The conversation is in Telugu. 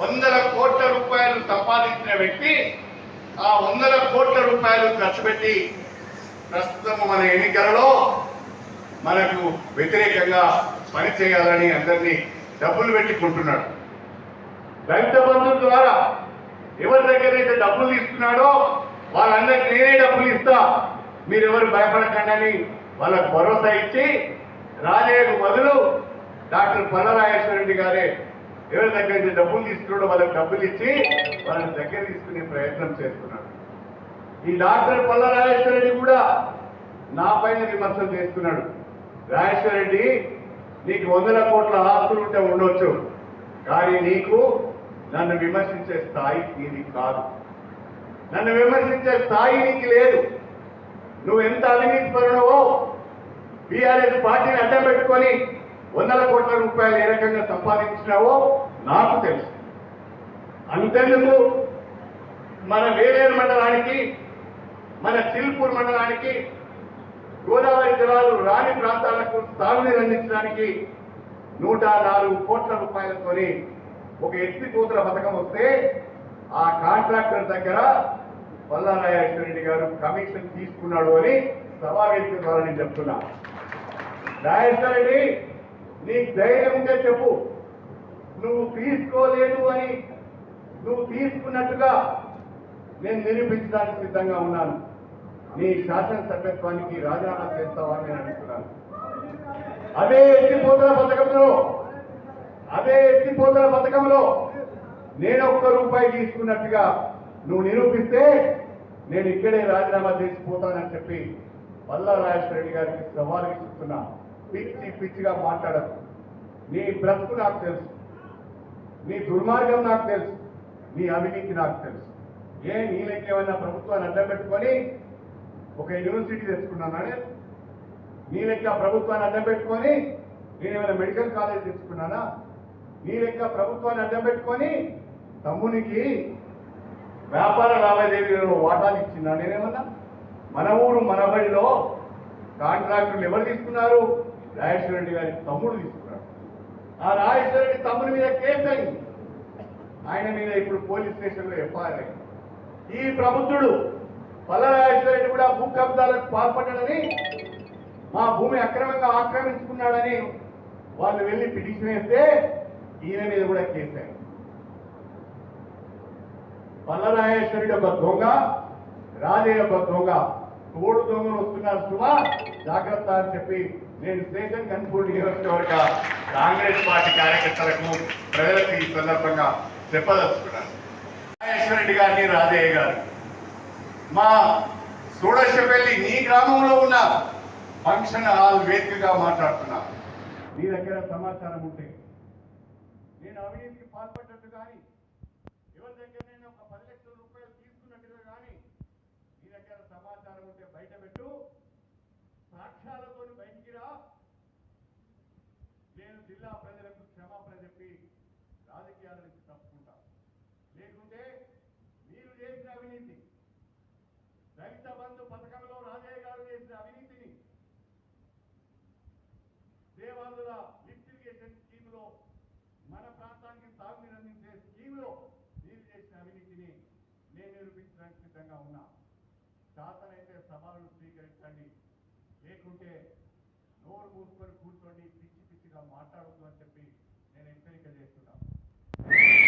వందల కోట్ల రూపాయలు సంపాదించిన వ్యక్తి ఆ వందల కోట్ల రూపాయలు ఖర్చు పెట్టి ప్రస్తుతం మన ఎన్నికలలో మనకు వ్యతిరేకంగా పనిచేయాలని అందరినీ డబ్బులు పెట్టుకుంటున్నాడు. రైత బంధువుల ద్వారా ఎవరి దగ్గర అయితే డబ్బులు తీసుకున్నాడో వాళ్ళందరికీ నేనే డబ్బులు ఇస్తా. మీరెవరు భయపడకండి వాళ్ళకు భరోసా ఇచ్చి రాజయ్యకు బదులు డాక్టర్ పల్లరాజేశ్వరరెడ్డి గారే ఎవరి దగ్గర అయితే డబ్బులు తీసుకున్నాడో వాళ్ళకి డబ్బులు ఇచ్చి వాళ్ళని దగ్గర తీసుకునే ప్రయత్నం చేస్తున్నాడు. ఈ డాక్టర్ పల్లరాజేశ్వరరెడ్డి కూడా నా పైన విమర్శలు చేస్తున్నాడు. రాజేశ్వరరెడ్డి నీకు వందల కోట్ల ఆస్తులు ఉంటే ఉండొచ్చు కానీ నీకు నన్ను విమర్శించే స్థాయి నీది కాదు. నన్ను విమర్శించే స్థాయి నీకు లేదు. నువ్వు ఎంత అవినీతి పరుడవో బీఆర్ఎస్ పార్టీని అడ్డం పెట్టుకొని వందల కోట్ల రూపాయలు ఏ రకంగా సంపాదించినావో నాకు తెలుసు. అంతెందుకు? మన వేలేరు మండలానికి మన సిల్పూర్ మండలానికి గోదావరి జలాలు రాని ప్రాంతాలకు తాగునీరు అందించడానికి నూట నాలుగు కోట్ల రూపాయలతోని ఒక ఎత్తి కూతుల పథకం వస్తే ఆ కాంట్రాక్టర్ దగ్గర వల్లారాయేశ్వరరెడ్డి గారు కమిషన్ తీసుకున్నాడు అని సమావేశం ద్వారా నేను చెప్తున్నా. రాజేశ్వరరెడ్డి నీకు ధైర్యం ఉంటే చెప్పు. నువ్వు తీసుకోలేదు అని నువ్వు తీసుకున్నట్టుగా నేను నిరూపించడానికి సిద్ధంగా ఉన్నాను. నీ శాసనసభ్యత్వానికి రాజీనామా చేస్తావా నేను అనుకున్నాను. అదే ఎత్తిపోతల పథకంలో అదే ఎత్తిపోతల పథకంలో నేను ఒక్క రూపాయి తీసుకున్నట్టుగా నువ్వు నిరూపిస్తే నేను ఇక్కడే రాజీనామా చేసిపోతానని చెప్పి పల్లా రాజేశ్వరరెడ్డి గారికి సవాలు ఇస్తున్నా పిచ్చి పిచ్చిగా మాట్లాడదు నీ బ్రతుకు నాకు తెలుసు. నీ దుర్మార్గం నాకు తెలుసు. నీ అవినీతి నాకు తెలుసు. ఏ నీలకేమైనా ఏమైనా ప్రభుత్వాన్ని అడ్డం పెట్టుకొని ఒక యూనివర్సిటీ తెచ్చుకున్నానా నేను? నీ లెక్క ప్రభుత్వాన్ని అడ్డం పెట్టుకొని నేను ఏమైనా మెడికల్ కాలేజ్ తెచ్చుకున్నానా? నీ లెక్క ప్రభుత్వాన్ని అడ్డం పెట్టుకొని తమ్మునికి వ్యాపార లావాదేవీలలో వాటాలు ఇచ్చిందా నేనేమన్నా? మన ఊరు మన బడిలో కాంట్రాక్టర్లు ఎవరు తీసుకున్నారు? రాజేశ్వర రెడ్డి గారి తమ్ముడు తీసుకున్నాడు. ఆ రాజేశ్వర రెడ్డి తమ్ముడి మీద కేసు అయింది. ఆయన మీద ఇప్పుడు పోలీస్ స్టేషన్లో ఎఫ్ఐఆర్ అయింది. ఈ ప్రబుద్ధుడు పల్లరాజేశ్వర రెడ్డి కూడా భూ కబ్జాలకు పాల్పడ్డాడని మా భూమి అక్రమంగా ఆక్రమించుకున్నాడని వాళ్ళు వెళ్ళి పిటిషన్ వేస్తే ఈయన మీద కూడా కేసు అయింది. పల్లరాజేశ్వరుడు ఒక దొంగ రాజయ్య ఒక దొంగ తోడు దొంగలు వస్తున్నారు సుమా. జాగ్రత్త అని చెప్పి నేను స్టేషన్ కన్పూర్ నియోజకవర్గ కాంగ్రెస్ పార్టీ కార్యకర్తలకు ప్రజలకు ఈ సందర్భంగా చెప్పదలుచుకున్నాను. రాజేశ్వరరెడ్డి గారిని రాజయ్య గారు. మా సూడశపల్లి నీ గ్రామంలో ఉన్న ఫంక్షన్ హాల్ వేదికగా మాట్లాడుతున్నా. నీ దగ్గర సమాచారం ఉంటే నేను అవినీతికి పాల్పడ్డట్టు కానీ ఎవరి దగ్గర నేను ఒక పది లక్షల రూపాయలు తీసుకున్నట్టుగా కానీ నీ దగ్గర సమాచారం ఉంటే బయట పెట్టు. జిల్లా ప్రజలకు క్షమాపణ చెప్పి రాజకీయాల నుంచి తప్పుకుంటారు లేకుంటే మీరు చేసిన అవినీతి దళిత బంధు పథకంలో రాజయ్య గారు చేసిన అవినీతిని దేవాదుల లిఫ్ట్ ఇరిగేషన్ స్కీమ్లో మన ప్రాంతానికి తాగునీరు అందించే స్కీమ్లో మీరు చేసిన అవినీతిని నేను నిరూపించడానికి సిద్ధంగా ఉన్నా. శాతనైతే సవాళ్ళు స్వీకరించండి. లేకుంటే నోరు మూసుకొని కూర్చోండి పిచ్చి పూర్తిగా మాట్లాడొద్దు అని చెప్పి నేను హెచ్చరిక చేస్తున్నాను.